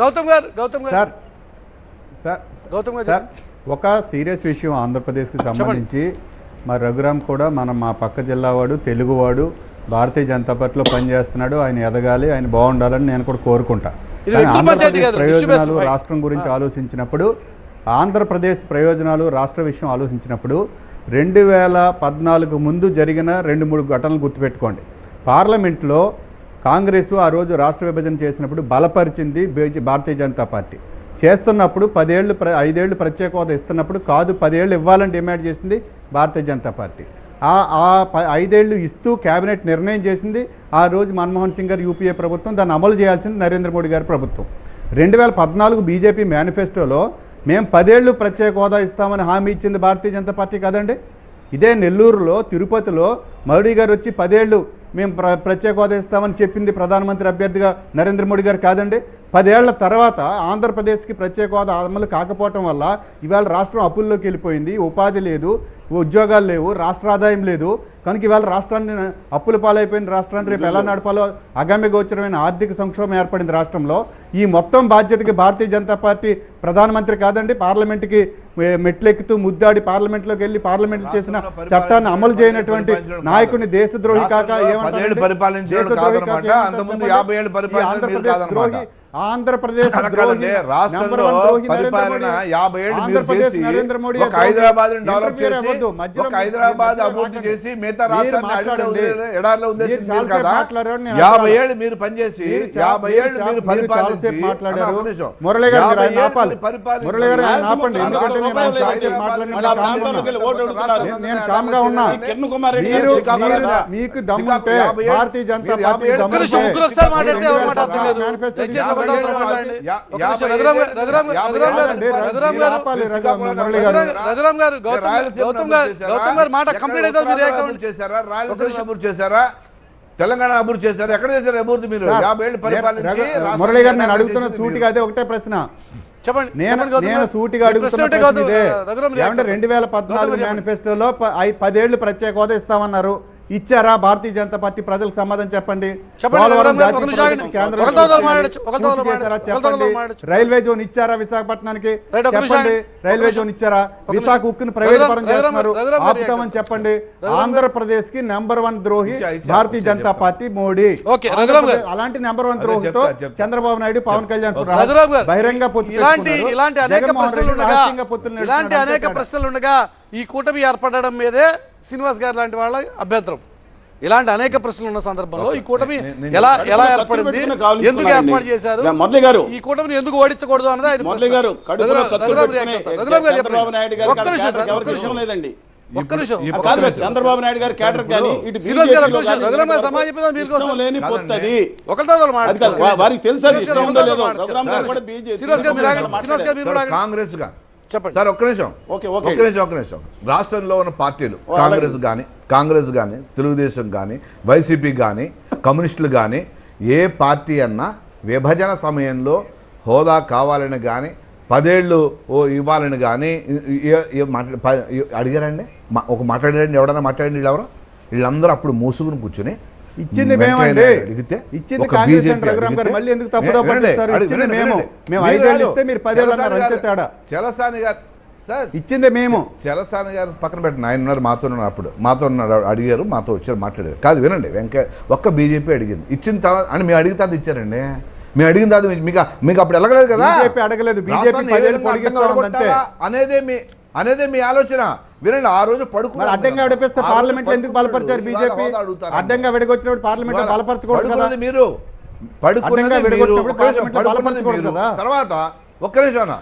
గౌతమ్ గారు గౌతమ్ గారు. Sir sir Gautam గారు సార్ ఒక సీరియస్ విషయం ఆంధ్రప్రదేశ్కి సంబంధించి. మా రఘురామ్ కూడా మన మా పక్క జిల్లా వాడు తెలుగువాడు భారతీయ జనతా పార్టీలో పనిచేస్తున్నాడు. ఆయన ఎదగాలి ఆయన బాగుండాలని నేను కూడా కోరుకుంటా. ప్రయోజనాలు రాష్ట్రం గురించి ఆలోచించినప్పుడు ఆంధ్రప్రదేశ్ ప్రయోజనాలు రాష్ట్ర విషయం ఆలోచించినప్పుడు రెండు వేల పద్నాలుగు ముందు జరిగిన రెండు మూడు ఘటనలు గుర్తుపెట్టుకోండి. పార్లమెంట్లో కాంగ్రెస్ ఆ రోజు రాష్ట్ర విభజన చేసినప్పుడు బలపరిచింది భారతీయ జనతా పార్టీ. చేస్తున్నప్పుడు పదేళ్ళు ప్ర ఐదేళ్ళు ప్రత్యేక హోదా ఇస్తున్నప్పుడు కాదు పదేళ్ళు ఇవ్వాలని డిమాండ్ చేసింది భారతీయ జనతా పార్టీ. ఆ ఆ ప- ఐదేళ్ళు ఇస్తూ కేబినెట్ నిర్ణయం చేసింది ఆ రోజు మన్మోహన్ సింగ్ గారు యూపీఏ ప్రభుత్వం. దాన్ని అమలు చేయాల్సింది నరేంద్ర మోడీ గారి ప్రభుత్వం. రెండు వేల పద్నాలుగు బీజేపీ మేనిఫెస్టోలో మేము పదేళ్ళు ప్రత్యేక హోదా ఇస్తామని హామీ ఇచ్చింది భారతీయ జనతా పార్టీ కాదండి. ఇదే నెల్లూరులో తిరుపతిలో మోడీ గారు వచ్చి పదేళ్ళు మేము ప్ర ప్రత్యేక హోదా ఇస్తామని చెప్పింది ప్రధానమంత్రి అభ్యర్థిగా నరేంద్ర మోడీ గారు కాదండి. పదేళ్ళ తర్వాత ఆంధ్రప్రదేశ్కి ప్రత్యేక హోదా అమలు కాకపోవటం వల్ల ఇవాళ రాష్ట్రం అప్పుల్లోకి వెళ్ళిపోయింది. ఉపాధి లేదు ఉద్యోగాలు లేవు రాష్ట్ర ఆదాయం లేదు. కనుక ఇవాళ రాష్ట్రాన్ని అప్పుల పాలైపోయిన రాష్ట్రాన్ని రేపు ఎలా నడపాలో అగమ్య గోచరమైన ఆర్థిక సంక్షోభం ఏర్పడింది రాష్ట్రంలో. ఈ మొత్తం బాధ్యతకి భారతీయ జనతా పార్టీ ప్రధానమంత్రి కాదండి పార్లమెంట్కి మెట్లెక్కుతూ ముద్దాడి పార్లమెంట్లోకి వెళ్ళి పార్లమెంట్ చేసిన చట్టాన్ని అమలు చేయనటువంటి నాయకుడిని దేశద్రోహి కాక దేశద్రోహి. ఏమంటారు ఆంధ్రప్రదేశ్ ద్రోహి. ఆంధ్రప్రదేశ్ ఆంధ్రప్రదేశ్ నరేంద్ర మోడీ హైదరాబాద్ హైదరాబాద్ అభివృద్ధి. చేసి మిగతా రాష్ట్రాన్ని ఎడారిలో నేను యాభై. ఏళ్ళు మీరు పనిచేసి యాభై ఏళ్ళు మీరు పరిపాలించి మాట్లాడారు. మురళి గారు మీరు ఆయన ఆపాలి. మురళి గారు ఆయన ఆపండి. ఎందుకంటే నేను చాలాసేపు మాట్లాడిన రాష్ట్రంలో కామ్గా ఉన్నా. రాష్ట్రంలో ఓటు అడుగుతున్నారు. రాష్ట్రంలో నేను కామ్గా ఉన్నా. రాష్ట్రంలో కిరణ్ కుమార్ రెడ్డి మీరు మీకు దమ్ముంటే భారతీయ జనతా పార్టీ ఒక్క రఘురామ్ గారు గౌతమ్ గారు గౌతమ్ గారు మాట కంప్లీట్ అయితే మీరు చేశారా? రాయలసీమ అభివృద్ధి చేశారా? తెలంగాణ అభివృద్ధి చేశారా? ఎక్కడ చేశారు అభివృద్ధి మీరు? యాభై ఏళ్ళు పరిపాలించి మురళి గారు నేను అడుగుతున్న సూటిగా అదే ఒకటే ప్రశ్న. చెప్పండి నేను నేను. సూటిగా అడుగుతున్న రెండు వేల పద్నాలుగు. మేనిఫెస్టోలో పదేళ్ళు ప్రత్యేక హోదా ఇస్తామన్నారు. ఇచ్చారా భారతీయ జనతా పార్టీ ప్రజలకు సమాధానం చెప్పండి. రైల్వే జోన్ ఇచ్చారా విశాఖపట్నానికి చెప్పండి. Railway zone. ఇచ్చారా విశాఖ. ఉక్కును ప్రైవేట్ పరం చేస్తున్నారు ఆపుతామని చెప్పండి. ఆంధ్రప్రదేశ్కి నెంబర్ వన్ ద్రోహి భారతీయ జనతా. పార్టీ మోడీ. అలాంటి నెంబర్ వన్ ద్రోహితో. చంద్రబాబు నాయుడు పవన్ కళ్యాణ్ బహిరంగ ఇలాంటి అనేక ప్రశ్నలు ఉండగా ఈ కూటమి ఏర్పడడం మీదే శ్రీనివాస్ గారు లాంటి వాళ్ళ అభ్యంతరం. ఇలాంటి అనేక ప్రశ్నలు ఉన్న సందర్భంలో ఈ కూటమి ఎలా ఎలా ఏర్పడింది. ఎందుకు ఏర్పాటు చేశారు? గారు. ఈ కూటమిని ఎందుకు ఓడించకూడదు అన్నది ఆయన ఒక్క నిమిషం సార్, ఒక్క నిమిషం. లేదండి. ఒక్క నిమిషం. చంద్రబాబు నాయుడు గారి కానీ వారికి తెలుసు శ్రీనివాస్ గారు చెప్పండి. సార్ ఒక్క నిమిషం. Okay, okay. ఒక్క నిమిషం ఒక్క నిమిషం. రాష్ట్రంలో ఉన్న పార్టీలు కాంగ్రెస్ కానీ కాంగ్రెస్ కానీ తెలుగుదేశం కానీ వైసీపీ కానీ కమ్యూనిస్టులు కానీ ఏ పార్టీ అన్నా విభజన సమయంలో హోదా కావాలని కానీ పదేళ్ళు ఓ ఇవ్వాలని కానీ అడిగారండి? ఒక మాట్లాడారండి ఎవడన్నా మాట్లాడండి వీళ్ళు ఎవరు వీళ్ళందరూ అప్పుడు మూసుకుని కూర్చుని ఇచ్చింది మేమండి. ఇచ్చింది ఒక కాంగ్రెస్ BJP అండ్ రఘురామ్ గారు మళ్ళీ ఎందుకు తప్పుదో పట్టిస్తారు ఇచ్చింది మేము. మేము మీరు ఐదేళ్ళు కాదు. ఇస్తే మీరు పదేళ్ళు అన్నారు చలసాని అంతే గారు- తేడా? చలసాని గారు సార్. ఇచ్చింది మేము. చలసాని గారు పక్కన పెట్టిన ఆయన ఉన్నారు మాతో ఉన్నారు అప్పుడు. మాతో ఉన్నారు అడిగారు మాతో వచ్చారు మాట్లాడారు. కాదు వినండి వెంకయ్య ఒక్క బీజేపీ అడిగింది. ఇచ్చిన తర్వాత అని మేము అడిగితే అది ఇచ్చారండి. మేము అడిగిన తర్వాత మీకు- మీకు అప్పుడు ఎలగలేదు కదా? అడగలేదు. కొట్టాలా అనేదే మీ అనేదే మీ ఆలోచన. వినండి ఆ రోజు పడుకు మరి అడ్డంగా విడిపిస్తే పార్లమెంట్ ఎందుకు బలపరిచారు బీజేపీ? అడ్డంగా విడగొచ్చినప్పుడు పార్లమెంట్ బలపరచకూడదు కదా? మీరు. విడగొట్టినప్పుడు బలపరచకూడదు. కదా. తర్వాత ఒక్క నిమిషం అన్న.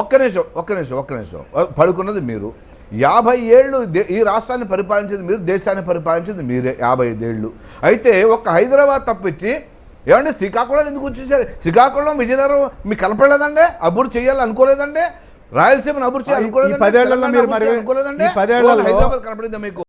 ఒక్క నిమిషం ఒక్క నిమిషం ఒక్క నిమిషం. పడుకున్నది మీరు. యాభై ఏళ్ళు ఈ రాష్ట్రాన్ని పరిపాలించేది మీరు దేశాన్ని పరిపాలించేది మీరే యాభై ఐదేళ్ళు. అయితే ఒక్క హైదరాబాద్ తప్పించి ఏమంటే శ్రీకాకుళం ఎందుకు వచ్చేసారు? శ్రీకాకుళం విజయనగరం మీకు కనపడలేదండి? అభివృద్ధి చేయాలి అనుకోలేదండి రాయలసీమను అభివృద్ధి అనుకోలేదండి? పదేళ్ళలో మీరు మరి- పదేళ్ళలో- హైదరాబాద్ కనపడిందా మీకు?